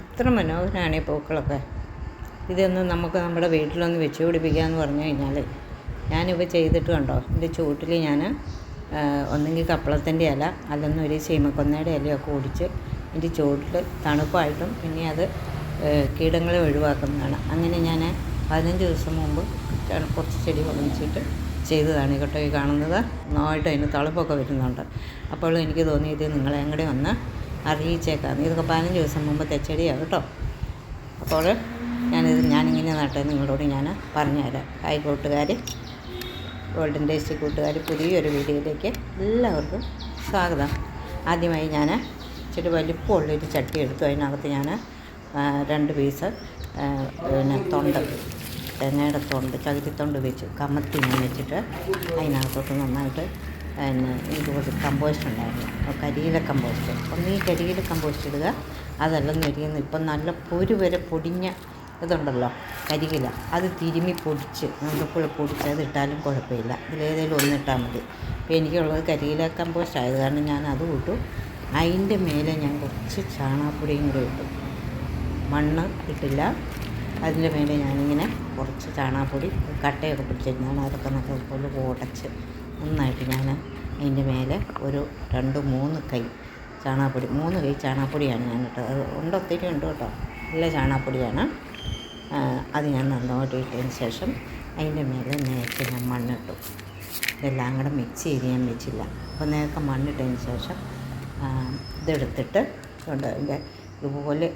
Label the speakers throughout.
Speaker 1: ഇത്ര മനോഹരമാണ് ഈ പൂക്കളൊക്കെ. ഇതൊന്നും നമുക്ക് നമ്മുടെ വീട്ടിലൊന്ന് വെച്ച് പിടിപ്പിക്കാമെന്ന് പറഞ്ഞു കഴിഞ്ഞാൽ ഞാനിപ്പോൾ ചെയ്തിട്ട് കണ്ടോ? എന്റെ ചുവട്ടിൽ ഞാൻ ഒന്നെങ്കിൽ കപ്പളത്തിന്റെ ഇല അല്ലെന്ന് ഒരു ചീമക്കൊന്നയുടെ ഇലയൊക്കെ ഒടിച്ച് എന്റെ ചുവട്ടിൽ തണുപ്പായിട്ടും പിന്നെ അത് കീടങ്ങളെ ഒഴിവാക്കുന്നതാണ്. അങ്ങനെ ഞാൻ പതിനഞ്ച് ദിവസം മുമ്പ് കുറച്ച് ചെടി കൊണ്ടുവച്ചിട്ട് ചെയ്തതാണ് കേട്ടോ ഈ കാണുന്നത്. നന്നായിട്ട് അതിന് തളപ്പൊക്കെ വരുന്നുണ്ട്. അപ്പോൾ എനിക്ക് തോന്നി ഇത് നിങ്ങളെയും കൂടെ ഒന്ന് അറിയിച്ചേക്കാം. ഇതൊക്കെ പതിനഞ്ച് ദിവസം മുമ്പ് തെച്ചെടിയാണ് കേട്ടോ. അപ്പോൾ ഞാനിത് ഞാനിങ്ങനെ നട്ടത് നിങ്ങളോട് ഞാൻ പറഞ്ഞുതരാം. ഹായ് കൂട്ടുകാർ ഗോൾഡൻ ടേസ്റ്റി കൂട്ടുകാർ പുതിയൊരു വീഡിയോയിലേക്ക് എല്ലാവർക്കും സ്വാഗതം. ആദ്യമായി ഞാൻ ഇച്ചിരി വലിപ്പമുള്ളൊരു ചട്ടി എടുത്തു. അതിനകത്ത് ഞാൻ രണ്ട് പീസ് പിന്നെ തൊണ്ട് തേങ്ങയുടെ തൊണ്ട് ചകിരിത്തൊണ്ട് വെച്ച്. കമത്തി ഞാൻ വെച്ചിട്ട് അതിനകത്തോട്ട് നന്നായിട്ട് പിന്നെ ഇതുപോലെ കമ്പോസ്റ്റ് ഉണ്ടായിരുന്നു. കരിയില കമ്പോസ്റ്റ് ഒന്ന് കരിയില കമ്പോസ്റ്റ് ഇടുക അതല്ലെന്ന് ഇരിക്കുന്നു ഇപ്പം നല്ല പൊരു വരെ പൊടിഞ്ഞ ഇതുണ്ടല്ലോ കരിയില. അത് തിരുമി പൊടിച്ച് നമുക്കിപ്പോൾ പൊടിച്ച് അത് ഇട്ടാലും കുഴപ്പമില്ല. ഇതിലേതെങ്കിലും ഒന്നിട്ടാൽ മതി. അപ്പോൾ എനിക്കുള്ളത് കരിയില കമ്പോസ്റ്റ് ആയത് കാരണം ഞാൻ അത് ഇട്ടു. അതിന്റെ മേലെ ഞാൻ കുറച്ച് ചാണകപ്പൊടിയും കൂടെ ഇട്ടു. മണ്ണ് ഇട്ടില്ല. അതിന്റെ മേലെ ഞാനിങ്ങനെ കുറച്ച് ചാണകപ്പൊടി കട്ടയൊക്കെ പിടിച്ചിരുന്നാണ് അതൊക്കെ നല്ലപോലെ ഉടച്ച് നന്നായിട്ട് ഞാൻ അതിന്റെ മേലെ ഒരു രണ്ട് മൂന്ന് കൈ ചാണകപ്പൊടി മൂന്ന് കൈ ചാണകപ്പൊടിയാണ് ഞാൻ ഇട്ടത്. അത് ഉണ്ട്? ഒത്തിരി ഉണ്ട് കേട്ടോ. നല്ല ചാണകപ്പൊടിയാണ്. അത് ഞാൻ നന്നായിട്ട് ഇട്ടതിന് ശേഷം അതിന്റെ മേലെ നേരത്തെ ഞാൻ മണ്ണിട്ടു. ഇതെല്ലാം കൂടെ മിക്സ് ചെയ്ത് ഞാൻ വെച്ചില്ല. അപ്പോൾ നേരത്തെ മണ്ണിട്ടതിന് ശേഷം ഇതെടുത്തിട്ട് കൊണ്ട് അതിന്റെ ഇതുപോലെ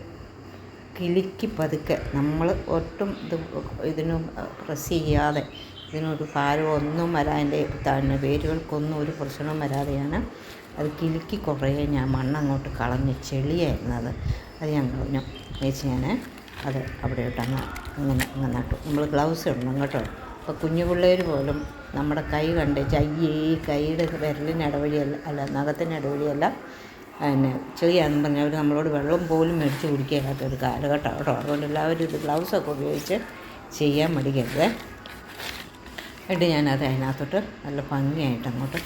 Speaker 1: കിലുക്കി പതുക്കെ നമ്മൾ ഒട്ടും ഇത് ഇതിന് പ്രസ് ചെയ്യാതെ ഇതിനൊരു ഭാരമോ ഒന്നും വരാതെ തന്നെ വേരുകൾക്കൊന്നും ഒരു പ്രശ്നവും വരാതെയാണ് അത് കിലുക്കി കുറേ ഞാൻ മണ്ണങ്ങോട്ട് കളഞ്ഞ് ചെളിയായിരുന്നു അത് ഞാൻ കളഞ്ഞു. വെച്ച് ഞാൻ അത് അവിടെ ഇട്ടങ്ങ് അങ്ങനെ അങ്ങ് നട്ടു. നമ്മൾ ഗ്ലൗസ് ഇടണം കേട്ടോ. അപ്പോൾ കുഞ്ഞു പിള്ളേർ പോലും നമ്മുടെ കൈ കണ്ട് ചയ്യേ കൈയുടെ വിരലിന് ഇടവഴിയല്ല അല്ല നഖത്തിന് ഇടവഴിയല്ല പിന്നെ ചെളിയാണെന്ന് പറഞ്ഞാൽ അവർ നമ്മളോട് വെള്ളം പോലും മേടിച്ച് കുടിക്കാത്ത ഒരു കാലഘട്ടം കേട്ടോ. അതുകൊണ്ട് എല്ലാവരും ഇത് ഗ്ലൗസൊക്കെ ഉപയോഗിച്ച് ചെയ്യാൻ മടിക്കരുത്. എന്നിട്ട് ഞാനത് അതിനകത്തോട്ട് നല്ല ഭംഗിയായിട്ട് അങ്ങോട്ട്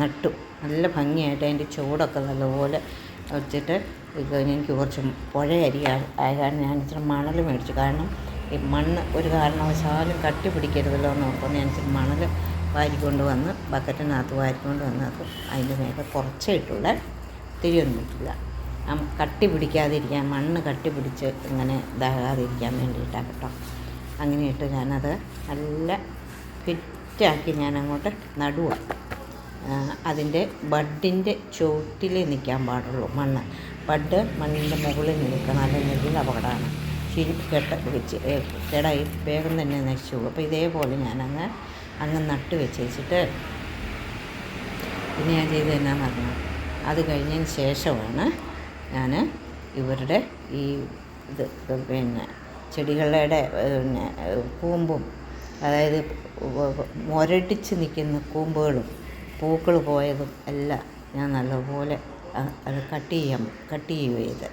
Speaker 1: നട്ടു. നല്ല ഭംഗിയായിട്ട് അതിന്റെ ചൂടൊക്കെ നല്ലപോലെ വെച്ചിട്ട് എനിക്ക് കുറച്ച് പുഴയരി ആയ കാരണം ഞാൻ ഇച്ചിരി മണൽ മേടിച്ചു. കാരണം ഈ മണ്ണ് ഒരു കാരണവശാലും കട്ടി പിടിക്കരുതല്ലോ എന്ന് ഓർക്കുന്നു ഞാൻ ഇച്ചിരി മണൽ വാരിക്കൊണ്ട് വന്ന് ബക്കറ്റിനകത്ത് വാരിക്കൊണ്ട് വന്ന് അത് അതിന്റെ മേലെ കുറച്ചേ ഇട്ടുള്ളേ. ഇട്ടില്ല. ആ കട്ടി പിടിക്കാതിരിക്കാൻ മണ്ണ് കട്ടി പിടിച്ച് ഇങ്ങനെ ഇതാകാതിരിക്കാൻ വേണ്ടിയിട്ടാണ് കേട്ടോ. അങ്ങനെ ഇട്ട് ഞാനത് നല്ല ഫിറ്റാക്കി ഞാൻ അങ്ങോട്ട് നടുക അതിന്റെ ബഡിന്റെ ചുവട്ടിൽ നിൽക്കാൻ പാടുള്ളൂ മണ്ണ്. ബഡ് മണ്ണിന്റെ മുകളിൽ നിൽക്കണം അല്ലെങ്കിൽ അപകടമാണ്. കെട്ട വെച്ച് കേടായി വേഗം തന്നെ നശിച്ചു പോകും. അപ്പോൾ ഇതേപോലെ ഞാനങ്ങ് അങ്ങ് നട്ട് വെച്ചേച്ചിട്ട് പിന്നെ ഞാൻ ചെയ്തത് എന്നാന്ന് പറഞ്ഞു അത് കഴിഞ്ഞതിന് ശേഷമാണ് ഞാൻ ഇവരുടെ ഈ ഇത് പിന്നെ ചെടികളുടെ പിന്നെ കൂമ്പും അതായത് മുരടിച്ച് നിൽക്കുന്ന കൂമ്പുകളും പൂക്കൾ പോയതും എല്ലാം ഞാൻ നല്ലപോലെ അത് കട്ട് ചെയ്യാൻ കട്ട് ചെയ്യുകയത്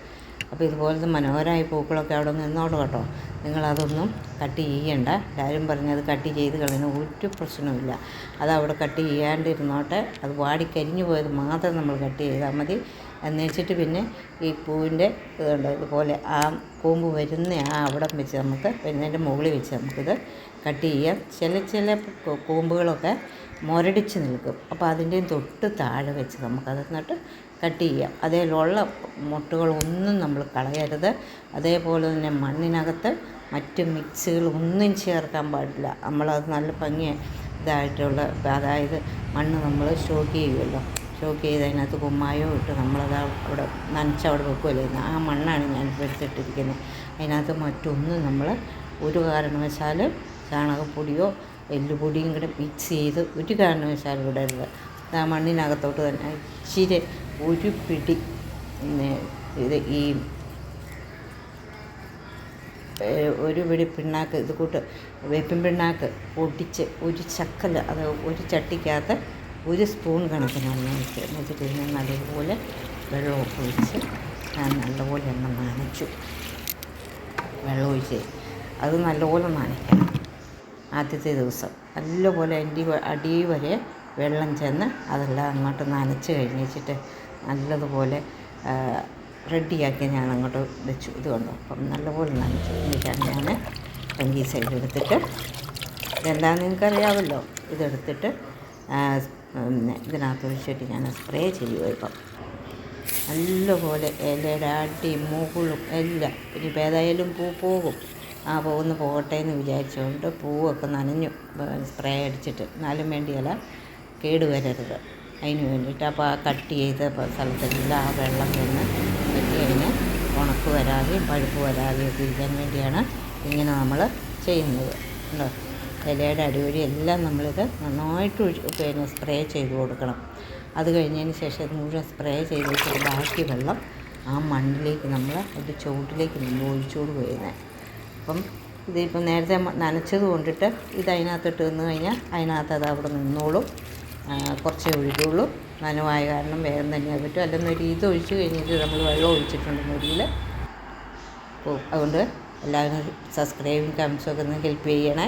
Speaker 1: അപ്പോൾ ഇതുപോലത്തെ മനോഹരമായ പൂക്കളൊക്കെ അവിടെ നിന്നോളൂ കേട്ടോ. നിങ്ങളതൊന്നും കട്ട് ചെയ്യണ്ട. എല്ലാവരും പറഞ്ഞത് കട്ട് ചെയ്ത് കളയുന്ന ഒരു പ്രശ്നവുമില്ല. അത് അവിടെ കട്ട് ചെയ്യാണ്ടിരുന്നോട്ടെ അത് വാടിക്കരിഞ്ഞു പോയത് മാത്രം നമ്മൾ കട്ട് ചെയ്താൽ മതി. എന്ന് വെച്ചിട്ട് പിന്നെ ഈ പൂവിന്റെ ഇതുണ്ട് ഇതുപോലെ ആ കൂമ്പ് വരുന്ന ആ അവിടം വെച്ച് നമുക്ക് വരുന്നതിന്റെ മുകളിൽ വെച്ച് നമുക്കിത് കട്ട് ചെയ്യാം. ചില ചില കൂമ്പുകളൊക്കെ മുരടിച്ച് നിൽക്കും. അപ്പോൾ അതിന്റെയും തൊട്ട് താഴെ വെച്ച് നമുക്കത് എന്നിട്ട് കട്ട് ചെയ്യാം. അതിലുള്ള മുട്ടുകളൊന്നും നമ്മൾ കളയരുത്. അതേപോലെ തന്നെ മണ്ണിനകത്ത് മറ്റ് മിക്സുകൾ ഒന്നും ചേർക്കാൻ പാടില്ല. നമ്മളത് നല്ല ഭംഗി ഇതായിട്ടുള്ള അതായത് മണ്ണ് നമ്മൾ ഷോക്ക് ചെയ്യുമല്ലോ ഷോക്ക് ചെയ്ത് അതിനകത്ത് കുമ്മായോ ഇട്ട് നമ്മളത് അവിടെ നനച്ച് അവിടെ വെക്കുമല്ലോ ആ മണ്ണാണ് ഞാൻ എടുത്തിട്ടിരിക്കുന്നത്. അതിനകത്ത് മറ്റൊന്നും നമ്മൾ ഒരു കാരണവശാലും ചാണകപ്പൊടിയോ എല്ലുപൊടിയും കൂടെ മിക്സ് ചെയ്ത് ഒരു കാരണവശാലും ഇടരുത്. ആ മണ്ണിനകത്തോട്ട് തന്നെ ഇച്ചിരി ഒരു പിടി പിന്നെ ഇത് ഈ ഒരു പിടി പിണ്ണാക്ക് ഇത് കൂട്ട് വേപ്പിൻ പിണ്ണാക്ക് പൊടിച്ച് ഒരു ചക്കൽ അത് ഒരു ചട്ടിക്കകത്ത് ഒരു സ്പൂൺ കണക്കിനാണ് വെച്ചത് എന്നിട്ട് ഇതിനെ നല്ലപോലെ വെള്ളമൊക്കെ ഒഴിച്ച് ഞാൻ നല്ലപോലെ എണ്ണ നനച്ചു. വെള്ളം ഒഴിച്ച് അത് നല്ലപോലെ നനയ്ക്കണം. ആദ്യത്തെ ദിവസം നല്ലപോലെ അതിന്റെ അടി വരെ വെള്ളം ചെന്ന് അതെല്ലാം അങ്ങോട്ട് നനച്ച് കഴിഞ്ഞിട്ട് നല്ലതുപോലെ റെഡിയാക്കി ഞാൻ അങ്ങോട്ട് വെച്ചു. ഇത് കണ്ടോ അപ്പം നല്ലപോലെ നനച്ചു എന്നിട്ടാണ് ഞാൻ അപ്പം ഈ സൈഡ് എടുത്തിട്ട് ഇതെന്താണെന്ന് നിങ്ങൾക്കറിയാമല്ലോ? ഇതെടുത്തിട്ട് പിന്നെ ഇതിനകത്ത് ഒഴിച്ചിട്ട് ഞാൻ സ്പ്രേ ചെയ്യുമോ ഇപ്പം. നല്ലപോലെ ഇലയുടെ അടി മുകളും എല്ലാം ഇനിയിപ്പോൾ ഏതായാലും പൂ പോകും. ആ പോകുന്ന പോകട്ടെ എന്ന് വിചാരിച്ചുകൊണ്ട് പൂവൊക്കെ നനഞ്ഞു. സ്പ്രേ അടിച്ചിട്ട് എന്നാലും വേണ്ടിയല്ല കേട് വരരുത് അതിന് വേണ്ടിയിട്ട് അപ്പോൾ ആ കട്ട് ചെയ്ത സ്ഥലത്തെല്ലാം ആ വെള്ളം നിന്ന് കെട്ടി അതിന് ഉണക്ക് വരാതെയും പഴുപ്പ് വരാതെയും ഒക്കെ ഇരിക്കാൻ വേണ്ടിയാണ് ഇങ്ങനെ നമ്മൾ ചെയ്യുന്നത് ഉണ്ടോ ഇലയുടെ അടിവഴി എല്ലാം നമ്മളിത് നന്നായിട്ട് പിന്നെ സ്പ്രേ ചെയ്ത് കൊടുക്കണം. അത് കഴിഞ്ഞതിന് ശേഷം ഇത് മുഴുവൻ സ്പ്രേ ചെയ്ത് വെച്ചിട്ട് ബാക്കി വെള്ളം ആ മണ്ണിലേക്ക് നമ്മൾ അതിന്റെ ചുവട്ടിലേക്ക് നമ്മൾ ഒഴിച്ചുകൊണ്ട് പോയിരുന്നത് അപ്പം ഇതിപ്പം നേരത്തെ നനച്ചത് കൊണ്ടിട്ട് ഇത് അതിനകത്തിട്ട് നിന്ന് കഴിഞ്ഞാൽ അതിനകത്ത് അത് അവിടെ നിന്നോളും. കുറച്ചേ ഒഴിക്കുള്ളൂ നനവായ കാരണം വേഗം തന്നെ പറ്റും. പറ്റും അല്ലെന്നൊരു ഇത് ഒഴിച്ച് കഴിഞ്ഞിട്ട് നമ്മൾ വെള്ളം ഒഴിച്ചിട്ടുണ്ടെന്നുണ്ടെങ്കിൽ അപ്പോൾ അതുകൊണ്ട് എല്ലാവരും സബ്സ്ക്രൈബും കമൻസും ഒക്കെ ഒന്ന് ഹെൽപ്പ് ചെയ്യണേ.